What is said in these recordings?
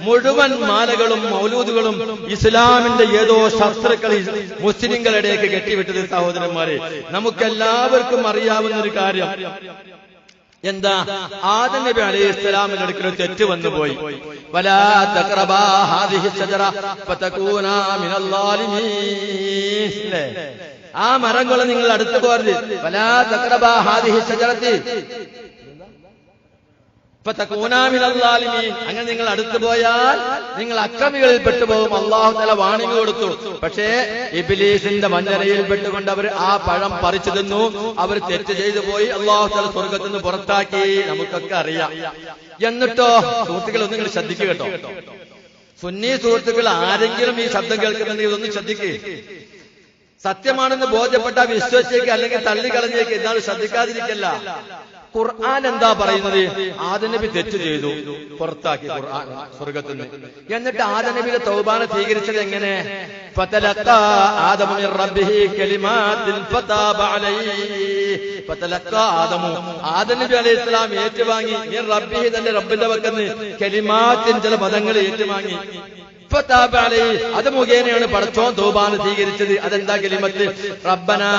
മുഴുവൻ മാലകളും മൗലൂദുകളും ഇസ്ലാമിന്റെ ഏതോ ശസ്ത്രക്കളിൽ മുസ്ലിങ്ങളുടെയൊക്കെ കെട്ടിവിട്ടത് സഹോദരന്മാരെ. നമുക്കെല്ലാവർക്കും അറിയാവുന്ന ഒരു കാര്യം. എന്താ? ആദം നബി അലൈഹി ഇസ്ലാമിന്റെ അടുക്കൽ തെറ്റ് വന്നു പോയി? ആ മരങ്ങളെ നിങ്ങൾ അടുത്ത് പോരുത് വലാ തക്രബാ ഹാദിഹി ളാലിമീൻ. അങ്ങനെ നിങ്ങൾ അടുത്തു പോയാൽ നിങ്ങൾ അക്രമികളിൽ പെട്ടുപോകും. അള്ളാഹു തല വാണിംഗ് കൊടുത്തു. പക്ഷേ ഇബിലീസിന്റെ വഞ്ചനയിൽ പെട്ടുകൊണ്ട് അവർ ആ പഴം പറിച്ചു തിന്നു. അവർ തെറ്റ് ചെയ്തു പോയി. അള്ളാഹു തല സ്വർഗത്തിൽ നിന്ന് പുറത്താക്കി. നമുക്കൊക്കെ അറിയാം. എന്നിട്ടോ സുഹൃത്തുക്കൾ ഒന്ന് നിങ്ങൾ ശ്രദ്ധിക്കുക കേട്ടോ. സുന്നി സുഹൃത്തുക്കൾ ആരെങ്കിലും ഈ ശബ്ദം കേൾക്കുന്നുണ്ടെങ്കിൽ ഇതൊന്ന് ശ്രദ്ധിക്കുക സത്യമാണെന്ന് ബോധ്യപ്പെട്ട വിശ്വസിച്ചേക്ക് അല്ലെങ്കിൽ തള്ളിക്കളഞ്ഞേക്ക് എന്നാൽ ശ്രദ്ധിക്കാതിരിക്കല്ല. ഖുർആൻ എന്താ പറയുന്നത്? ആദനബി തെറ്റ് ചെയ്തു. പുറത്താക്കി ഖുർആൻ സ്വർഗത്തിൽ നിന്ന് എന്നിട്ട് ആദനബിയുടെ തൗബാന സ്വീകരിച്ചത് എങ്ങനെ? ആദമു മിർ റബ്ബിഹി കലിമാത്തിൻ ഫതാബ അലൈഹി. ഫതലഖാ ആദം നബി അലൈഹി ഇസ്ലാം ഏറ്റുവാങ്ങി റബ്ബിഹി തന്റെ റബ്ബിന്റെ പക്കന്ന് കലിമാത്തിൻ ചില പദങ്ങൾ ഏറ്റുവാങ്ങി. അത് മുഖേനയാണ് പടച്ചോൻ തോബാന് സ്വീകരിച്ചത്. അതെന്താ കലിമത്ത്? റബ്ബനാ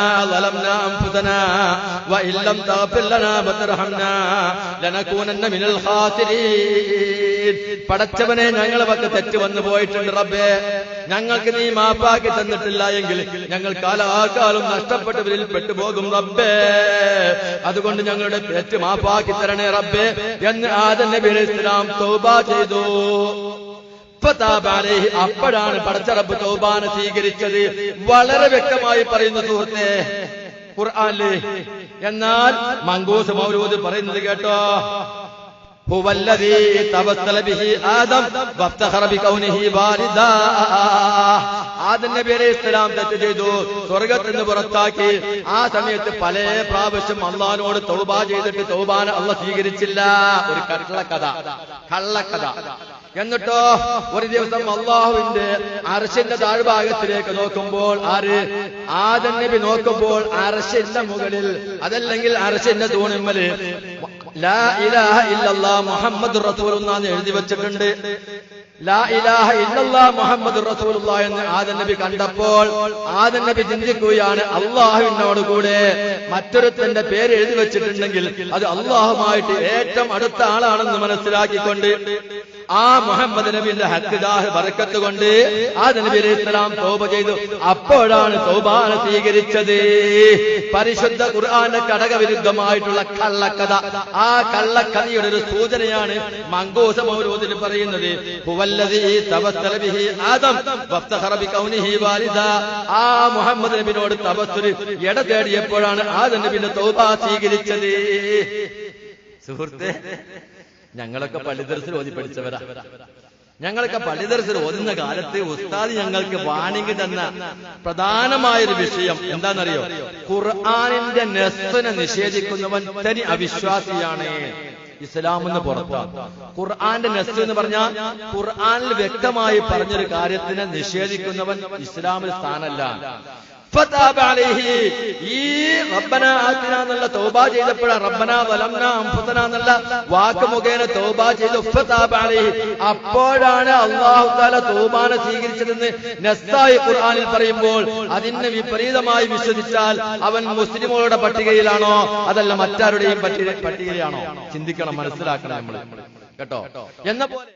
പടച്ചവനെ ഞങ്ങളെ പക്ക തെറ്റ് വന്നു പോയിട്ടുണ്ട് റബ്ബേ. ഞങ്ങൾക്ക് നീ മാപ്പാക്കി തന്നിട്ടില്ല എങ്കിൽ ഞങ്ങൾ കാലാകാലം നഷ്ടപ്പെട്ടവരിൽ പെട്ടുപോകും റബ്ബേ. അതുകൊണ്ട് ഞങ്ങളുടെ തെറ്റ് മാപ്പാക്കി തരണേ റബ്ബേ എന്ന് ആദൻ നബി ഇസ്ലാം തൗബ ചെയ്തു. അപ്പോഴാണ് പടച്ചറബ് തൗബാന സ്വീകരിച്ചത്. വളരെ വ്യക്തമായി പറയുന്ന സുഹൃത്തെ എന്നാൽ മങ്കൂസ് മൗലൂദ് പറയുന്നത് കേട്ടോ هو الذي تبسل به آدم وافتخر بكونه والدا ആദം നബി അലൈഹി ഇസ്ലാം തെറ്റ് ചെയ്തു സ്വർഗത്തിൽ നിന്ന് പുറത്താക്കി ആ സമയത്ത് പല പ്രാവശ്യം അള്ളഹാനോട് തൗബ ചെയ്തിട്ട് തൗബാന അള്ള സ്വീകരിച്ചില്ല ഒരു കള്ളക്കഥ കള്ളക്കഥ എന്നിട്ടോ ഒരു ദിവസം അള്ളാഹുവിന്റെ അർശിന്റെ താഴ്ഭാഗത്തിലേക്ക് നോക്കുമ്പോൾ ആര്? ആദൻ നബി നോക്കുമ്പോൾ അർശിന്റെ മുകളിൽ അതല്ലെങ്കിൽ അർശിന്റെ തൂണിമ്മൽ മുഹമ്മദ് റസൂലുള്ളാഹ് എന്ന് എഴുതി വെച്ചിട്ടുണ്ട്. ഇല്ലല്ലാ മുഹമ്മദ് റസൂലുള്ള എന്ന് ആദൻ നബി കണ്ടപ്പോൾ ആദൻ നബി ചിന്തിക്കുകയാണ് അള്ളാഹുവിനോട് കൂടെ മറ്റൊരുത്തന്റെ പേര് എഴുതി വെച്ചിട്ടുണ്ടെങ്കിൽ അത് അള്ളാഹുമായിട്ട് ഏറ്റവും അടുത്ത ആളാണെന്ന് മനസ്സിലാക്കിക്കൊണ്ട് ആ മുഹമ്മദ് നബിന്റെ ഹക്കിദാഹ് വറക്കത്ത് കൊണ്ട് ആ നബി ഇസ്ലാം തോപ ചെയ്തു. അപ്പോഴാണ് തോബാന സ്വീകരിച്ചത് പരിശുദ്ധ ഖുർആാന്റെ ഘടകവിരുദ്ധമായിട്ടുള്ള കള്ളക്കഥ. ആ കള്ളക്കഥയുടെ ഒരു സൂചനയാണ് മങ്കോസ മൗരൂദിൽ പറയുന്നത്. ആ മുഹമ്മദ് നബിനോട് തപസ്സുര് എട തേടിയപ്പോഴാണ് ആദം നബിന്റെ തൗബ സ്വീകരിച്ചത്. സുഹൃത്തെ ഞങ്ങളൊക്കെ പള്ളിദർസിൽ ഓതി പഠിച്ചവരാ. ഞങ്ങളൊക്കെ പള്ളിദർസിൽ ഓതുന്ന കാലത്ത് ഉസ്താദ് ഞങ്ങൾക്ക് വാണിംഗ് തന്ന പ്രധാനമായൊരു വിഷയം എന്താണെന്നറിയോ? ഖുർആാനിന്റെ നെസ്സിനെ നിഷേധിക്കുന്നവൻ തനി അവിശ്വാസിയാണ്. ഇസ്ലാം എന്ന് പുറത്താണ് ഖുർആന്റെ നെസ് എന്ന് പറഞ്ഞാൽ ഖുർആനിൽ വ്യക്തമായി പറഞ്ഞൊരു കാര്യത്തിനെ നിഷേധിക്കുന്നവൻ ഇസ്ലാമിൽ സ്ഥാനല്ല. ഈ എന്നുള്ള തൗബ എന്നുള്ള വാക്ക് തൗബ. അപ്പോഴാണ് അള്ളാഹു സ്വീകരിച്ചതെന്ന് നസ്തായി ഖുർആനിൽ പറയുമ്പോൾ അതിന് വിപരീതമായി വിശ്വസിച്ചാൽ അവൻ മുസ്ലിമുകളുടെ പട്ടികയിലാണോ അതല്ല മറ്റാരുടെയും പട്ടിക- പട്ടികയിലാണോ? ചിന്തിക്കണം മനസ്സിലാക്കണം നമ്മൾ കേട്ടോ? എന്ന പോലെ